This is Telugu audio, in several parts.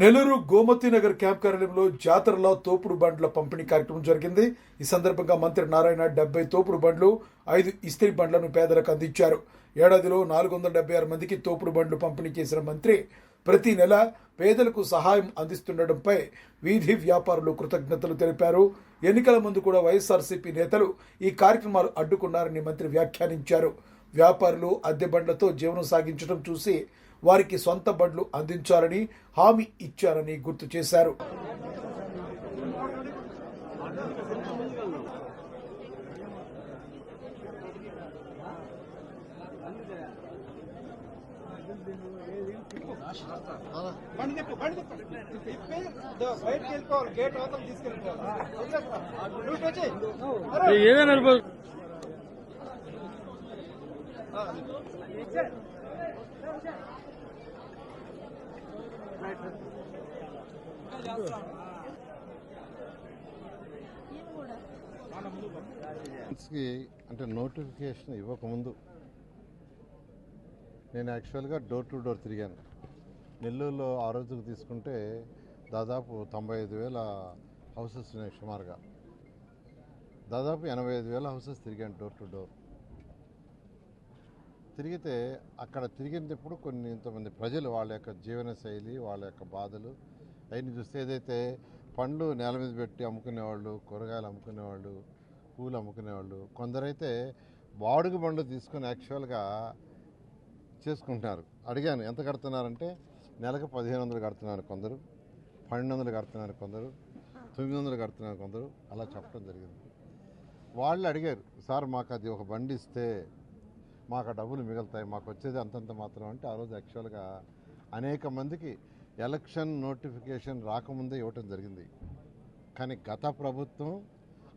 నెల్లూరు గోమతి నగర్ క్యాంప్ కార్యాలయంలో జాతరలో తోపుడు బండ్ల పంపిణీ కార్యక్రమం జరిగింది. ఈ సందర్భంగా మంత్రి నారాయణ డెబ్బై తోపుడు బండ్లు ఐదు ఇస్త్రీ బండ్లను పేదలకు అందించారు. ఏడాదిలో నాలుగు వందల డెబ్బై ఆరు మందికి తోపుడు బండ్లు పంపిణీ చేసిన మంత్రి ప్రతి నెల పేదలకు సహాయం అందిస్తుండటంపై వీధి వ్యాపారులు కృతజ్ఞతలు తెలిపారు. ఎన్నికల ముందు కూడా వైఎస్ఆర్సీపీ నేతలు ఈ కార్యక్రమాలు అడ్డుకున్నారని మంత్రి వ్యాఖ్యానించారు. వ్యాపారులు అద్దె బండ్లతో జీవనం సాగించడం చూసి వారికి సొంత బండ్లు అందించాలని హామీ ఇచ్చారని గుర్తు చేశారు. బండి బండి తిప్పి వెళ్ళిపోవాలి గేట్ అవతల తీసుకెళ్ళిపోవాలి ఏదైనా అంటే నోటిఫికేషన్ ఇవ్వకముందు నేను యాక్చువల్గా డోర్ టు డోర్ తిరిగాను. నెల్లూరులో ఆ రోజుకు తీసుకుంటే దాదాపు తొంభై ఐదు వేల హౌసెస్ ఉన్నాయి సుమారుగా. దాదాపు ఎనభై ఐదు వేల హౌసెస్ తిరిగాను డోర్ టు డోర్. తిరిగితే అక్కడ తిరిగినప్పుడు కొన్ని ఇంతమంది ప్రజలు వాళ్ళ యొక్క జీవనశైలి వాళ్ళ యొక్క బాధలు. అవన్నీ చూస్తే ఏదైతే పండ్లు నేల మీద పెట్టి అమ్ముకునేవాళ్ళు కూరగాయలు అమ్ముకునేవాళ్ళు పూలు అమ్ముకునేవాళ్ళు కొందరైతే బాడుగు బండ్లు తీసుకొని యాక్చువల్గా చేసుకుంటున్నారు. అడిగాను ఎంత కడుతున్నారంటే నెలకు పదిహేను వందలు కడుతున్నారు కొందరు పన్నెండు వందలు కడుతున్నారు కొందరు తొమ్మిది వందలు కడుతున్నారు కొందరు అలా చెప్పడం జరిగింది. వాళ్ళు అడిగారు సార్ మాకు అది ఒక బండి ఇస్తే మాకు ఆ డబ్బులు మిగులుతాయి మాకు వచ్చేది అంతంత మాత్రం అంటే ఆ రోజు యాక్చువల్గా అనేక మందికి ఎలక్షన్ నోటిఫికేషన్ రాకముందే ఇవ్వటం జరిగింది. కానీ గత ప్రభుత్వం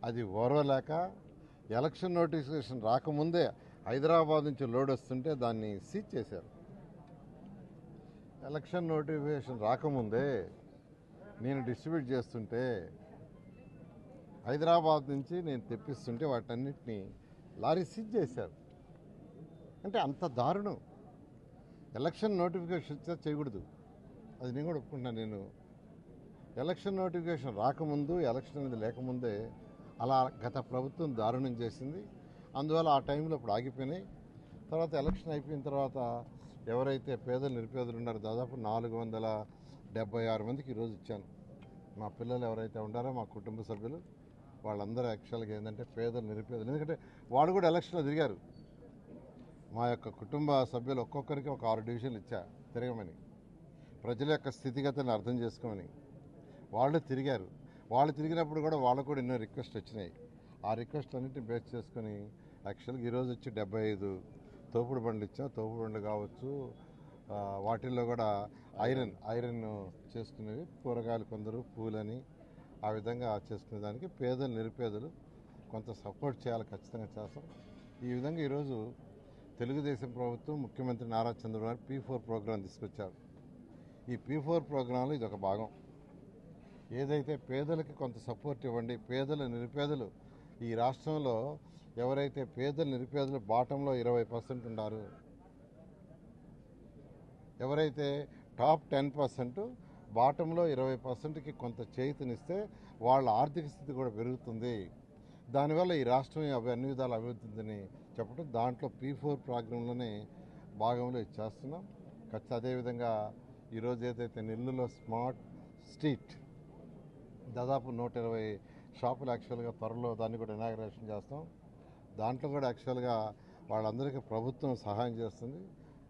అది ఓర్వలేక ఎలక్షన్ నోటిఫికేషన్ రాకముందే హైదరాబాద్ నుంచి లోడ్ వస్తుంటే దాన్ని సీజ్ చేశారు. ఎలక్షన్ నోటిఫికేషన్ రాకముందే నేను డిస్ట్రిబ్యూట్ చేస్తుంటే హైదరాబాద్ నుంచి నేను తెప్పిస్తుంటే వాటన్నిటిని లారీ సీజ్ చేశారు. అంటే అంత దారుణం. ఎలక్షన్ నోటిఫికేషన్ ఇచ్చా చేయకూడదు. అది నేను కూడా ఒప్పుకుంటున్నాను. నేను ఎలక్షన్ నోటిఫికేషన్ రాకముందు ఎలక్షన్ అనేది లేకముందే అలా గత ప్రభుత్వం దారుణం చేసింది. అందువల్ల ఆ టైంలో ఇప్పుడు ఆగిపోయినాయి. తర్వాత ఎలక్షన్ అయిపోయిన తర్వాత ఎవరైతే పేదలు నిరుపేదలు ఉన్నారో దాదాపు నాలుగు వందల డెబ్బై ఆరు మందికి ఈరోజు ఇచ్చాను. మా పిల్లలు ఎవరైతే ఉన్నారో మా కుటుంబ సభ్యులు వాళ్ళందరూ యాక్చువల్గా ఏంటంటే పేదలు నిరుపేదలు. ఎందుకంటే వాళ్ళు కూడా ఎలక్షన్లో తిరిగారు. మా యొక్క కుటుంబ సభ్యులు ఒక్కొక్కరికి ఒక ఆరు డివిజన్లు ఇచ్చా తిరగమని. ప్రజల యొక్క స్థితిగతులను అర్థం చేసుకోమని. వాళ్ళు తిరిగారు. వాళ్ళు తిరిగినప్పుడు కూడా వాళ్ళకు కూడా ఎన్నో రిక్వెస్ట్ వచ్చినాయి. ఆ రిక్వెస్ట్ అన్నింటిని బేస్ చేసుకొని యాక్చువల్గా ఈరోజు వచ్చి డెబ్బై ఐదు తోపుడు బండ్లు ఇచ్చాం. తోపుడు బండ్లు కావచ్చు వాటిల్లో కూడా ఐరన్ ఐరన్ చేసుకునేవి కూరగాయలు కొందరు పూలని ఆ విధంగా చేసుకునే దానికి పేదలు నిరుపేదలు కొంత సపోర్ట్ చేయాలి ఖచ్చితంగా చేస్తాం. ఈ విధంగా ఈరోజు తెలుగుదేశం ప్రభుత్వం ముఖ్యమంత్రి Nara Chandrababu Naidu P four program తీసుకొచ్చారు. ఈ పీ ఫోర్ ప్రోగ్రాంలో ఇది ఒక భాగం. ఏదైతే పేదలకి కొంత సపోర్ట్ ఇవ్వండి పేదలు నిరుపేదలు ఈ రాష్ట్రంలో ఎవరైతే పేదలు నిరుపేదలు బాటంలో ఇరవై పర్సెంట్ ఉన్నారు ఎవరైతే టాప్ టెన్ పర్సెంట్ బాటంలో ఇరవై పర్సెంట్కి కొంత చేతినిస్తే వాళ్ళ ఆర్థిక స్థితి కూడా పెరుగుతుంది. దానివల్ల ఈ రాష్ట్రం అవి అన్ని విధాలు అభివృద్ధిని చెప్పడం దాంట్లో పీ ఫోర్ ప్రోగ్రాంలోనే భాగంలో ఇది చేస్తున్నాం. ఖచ్చితంగా అదేవిధంగా ఈరోజు ఏదైతే నెల్లూరులో స్మార్ట్ స్ట్రీట్ దాదాపు నూట ఇరవై షాపులు యాక్చువల్గా త్వరలో దాన్ని కూడా ఇనాగ్రేషన్ చేస్తాం. దాంట్లో కూడా యాక్చువల్గా వాళ్ళందరికీ ప్రభుత్వం సహాయం చేస్తుంది.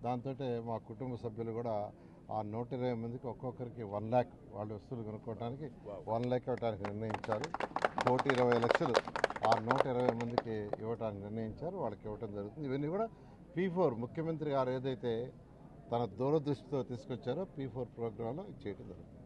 దాంతో మా కుటుంబ సభ్యులు కూడా ఆ నూట ఇరవై మందికి ఒక్కొక్కరికి వన్ ల్యాక్ వాళ్ళ వస్తువులు కొనుక్కోవడానికి వన్ ల్యాక్ ఇవ్వడానికి నిర్ణయించారు. కోటి ఇరవై లక్షలు ఆ నూట ఇరవై మందికి ఇవ్వడానికి నిర్ణయించారు వాళ్ళకి ఇవ్వడం జరుగుతుంది. ఇవన్నీ కూడా పీ ఫోర్ ముఖ్యమంత్రి గారు ఏదైతే తన దూరదృష్టితో తీసుకొచ్చారో పీ ఫోర్ ప్రోగ్రాంలో చేయడం జరుగుతుంది.